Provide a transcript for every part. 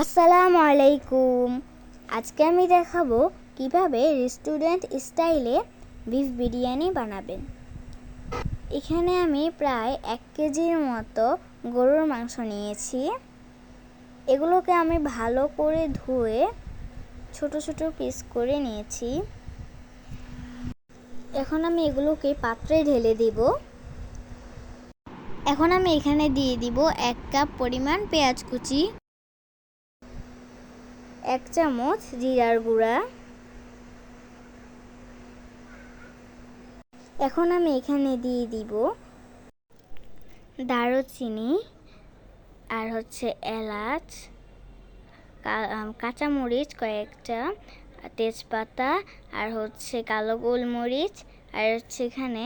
আসসালামু আলাইকুম। আজকে আমি দেখাবো কীভাবে রেস্টুরেন্ট স্টাইলে বিফ বিরিয়ানি বানাবেন। এখানে আমি প্রায় এক কেজির মতো গরুর মাংস নিয়েছি। এগুলোকে আমি ভালো করে ধুয়ে ছোট ছোট পিস করে নিয়েছি। এখন আমি এগুলোকে পাত্রে ঢেলে দিব। এখন আমি এখানে দিয়ে দিব এক কাপ পরিমাণ পেঁয়াজ কুচি। এক চামচ জিরার গুঁড়া। এখন আমি এখানে দিয়ে দিব দারুচিনি আর হচ্ছে এলাচ কাঁচামরিচ কয়েকটা, তেজপাতা আর হচ্ছে কালো গোলমরিচ আর হচ্ছে এখানে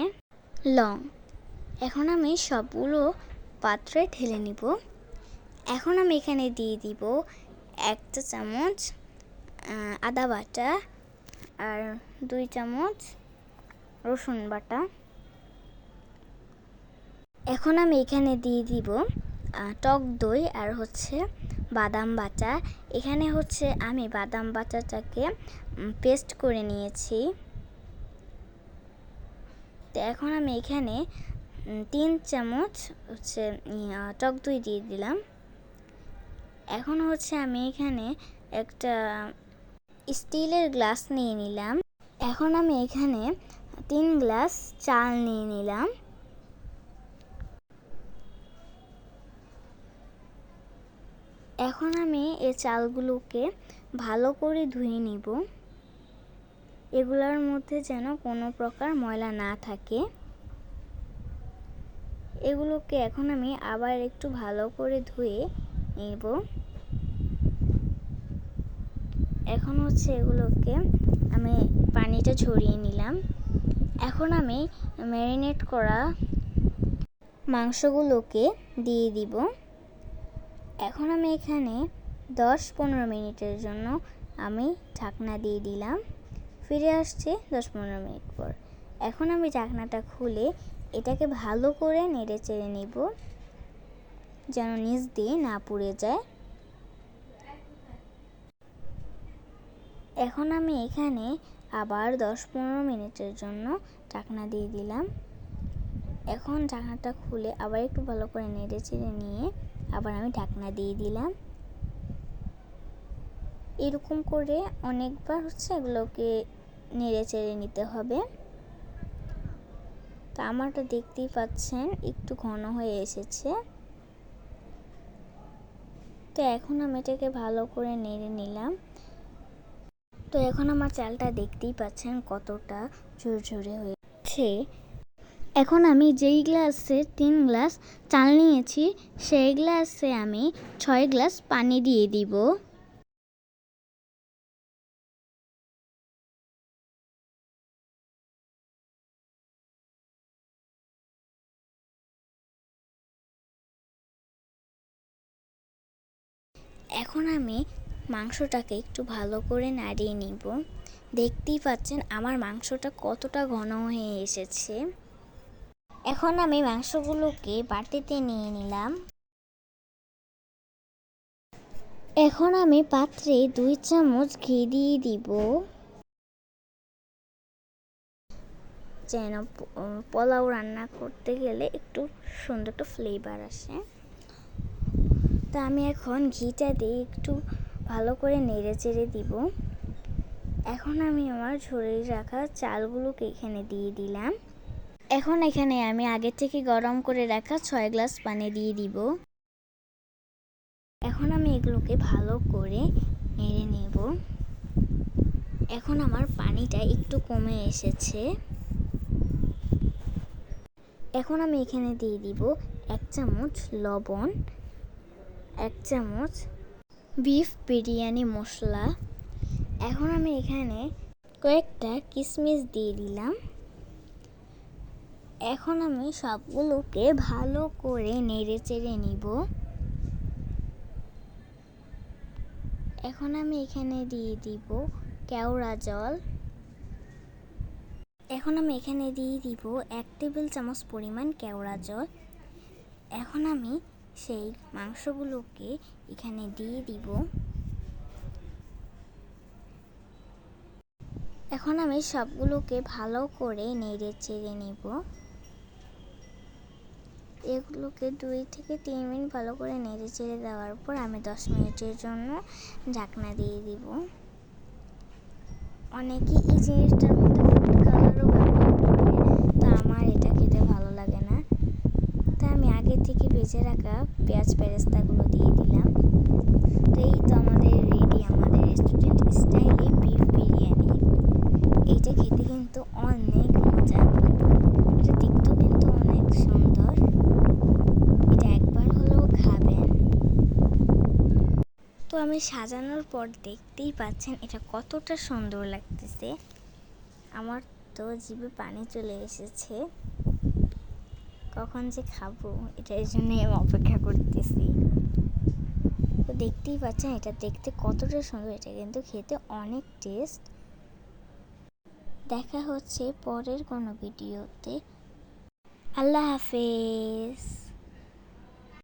লং। এখন আমি সবগুলো পাত্রে ঢেলে নিব। এখন আমি এখানে দিয়ে দিব একটা চামচ আদা বাটা আর দুই চামচ রসুন বাটা। এখন আমি এখানে দিয়ে দিব টক দই আর হচ্ছে বাদাম বাটা। এখানে হচ্ছে আমি বাদাম বাটাটাকে পেস্ট করে নিয়েছি। তো এখন আমি এখানে তিন চামচ হচ্ছে টক দই দিয়ে দিলাম। এখন হচ্ছে আমি এখানে একটা স্টিলের গ্লাস নিয়ে নিলাম। এখন আমি এখানে তিন গ্লাস চাল নিয়ে নিলাম। এখন আমি এই চালগুলোকে ভালো করে ধুয়ে নিব। এগুলোর মধ্যে যেন কোনো প্রকার ময়লা না থাকে। এগুলোকে এখন আমি আবার একটু ভালো করে ধুয়ে নেব। এখন হচ্ছে এগুলোকে আমি পানিটা ছড়িয়ে নিলাম। এখন আমি ম্যারিনেট করা মাংসগুলোকে দিয়ে দিব। এখন আমি এখানে দশ পনেরো মিনিটের জন্য আমি ঢাকনা দিয়ে দিলাম। ফিরে আসছে দশ পনেরো মিনিট পর। এখন আমি ঢাকনাটা খুলে এটাকে ভালো করে নেড়ে চেড়ে নিব। যেন নিচ দিয়ে না পুড়ে যায়। এখন আমি এখানে আবার দশ পনেরো মিনিটের জন্য ঢাকনা দিয়ে দিলাম। এখন ঢাকনাটা খুলে আবার একটু ভালো করে নেড়ে চেড়ে নিয়ে আবার আমি ঢাকনা দিয়ে দিলাম। এরকম করে অনেকবার হচ্ছে এগুলোকে নেড়ে চেড়ে নিতে হবে। তো আমারটা দেখতেই পাচ্ছেন, একটু ঘন হয়ে এসেছে। তো এখন আমি এটাকে ভালো করে নেড়ে নিলাম। তো এখন আমার চালটা দেখতেই পাচ্ছেন কতটা ঝুরঝুরে হয়েছে। এখন আমি যেই গ্লাসে তিন গ্লাস চাল নিয়েছি, সেই গ্লাসে আমি ছয় গ্লাস পানি দিয়ে দিব। এখন আমি মাংসটাকে একটু ভালো করে নাড়িয়ে নিব। দেখতেই পাচ্ছেন আমার মাংসটা কতটা ঘন হয়ে এসেছে। এখন আমি মাংসগুলোকে বাটিতে নিয়ে নিলাম। এখন আমি পাত্রে দুই চামচ ঘি দিয়ে দিব। যেন পোলাও রান্না করতে গেলে একটু সুন্দর ফ্লেভার আসে। তো আমি এখন ঘিটা দিয়ে একটু ভালো করে নেড়ে চেড়ে দিব। এখন আমি আমার ঝরে রাখা চালগুলোকে এখানে দিয়ে দিলাম। এখন এখানে আমি আগে থেকে গরম করে রাখা ছয় গ্লাস পানি দিয়ে দিব। এখন আমি এগুলোকে ভালো করে নেড়ে নেব। এখন আমার পানিটা একটু কমে এসেছে। এখন আমি এখানে দিয়ে দিব এক চামচ লবণ। এক চামচ বিফ বিরিয়ানি মশলা। এখন আমি এখানে কয়েকটা কিশমিশ দিয়ে দিলাম। এখন আমি সবগুলোকে ভালো করে নেড়ে চেড়ে নিব। এখন আমি এখানে দিয়ে দিব কেওড়া জল। এখন আমি এখানে দিয়ে দিব এক টেবিল চামচ পরিমাণ কেওড়া জল। এখন আমি সেই মাংসগুলোকে এখানে দিয়ে দিব। এখন আমি সবগুলোকে ভালো করে নেড়ে চেড়ে নিব। এগুলোকে দুই থেকে তিন মিনিট ভালো করে নেড়ে চেড়ে দেওয়ার পর আমি দশ মিনিটের জন্য ঢাকনা দিয়ে দিব। অনেকে এই জিনিসটার মধ্যে ফুড কালারও ব্যবহার করে তো আমার এটা খেতে ভালো লাগে না তা আমি আগে থেকে ভেজে রাখা পেঁয়াজ পেরেস্তাগুলো দিয়ে দিলাম। তো এই তো আমাদের রেডি, আমাদের রেস্টুরেন্ট স্টাইলে বিফ বিরিয়ানি। এইটা খেতে কিন্তু অনেক মজা। এটা দেখতেও কিন্তু অনেক সুন্দর। এটা একবার হলেও খাবেন। তো আমি সাজানোর পর দেখতেই পাচ্ছেন এটা কতটা সুন্দর লাগতেছে। আমার তো জিভে পানি চলে এসেছে। কখন যে খাব, এটার জন্যই আমি অপেক্ষা করতেছি। তো দেখতেই পাচ্ছেন, এটা দেখতে কতটা সুন্দর, এটা কিন্তু খেতে অনেক টেস্ট দেখা হচ্ছে পরের কোনো ভিডিওতে। আল্লাহ হাফেজ।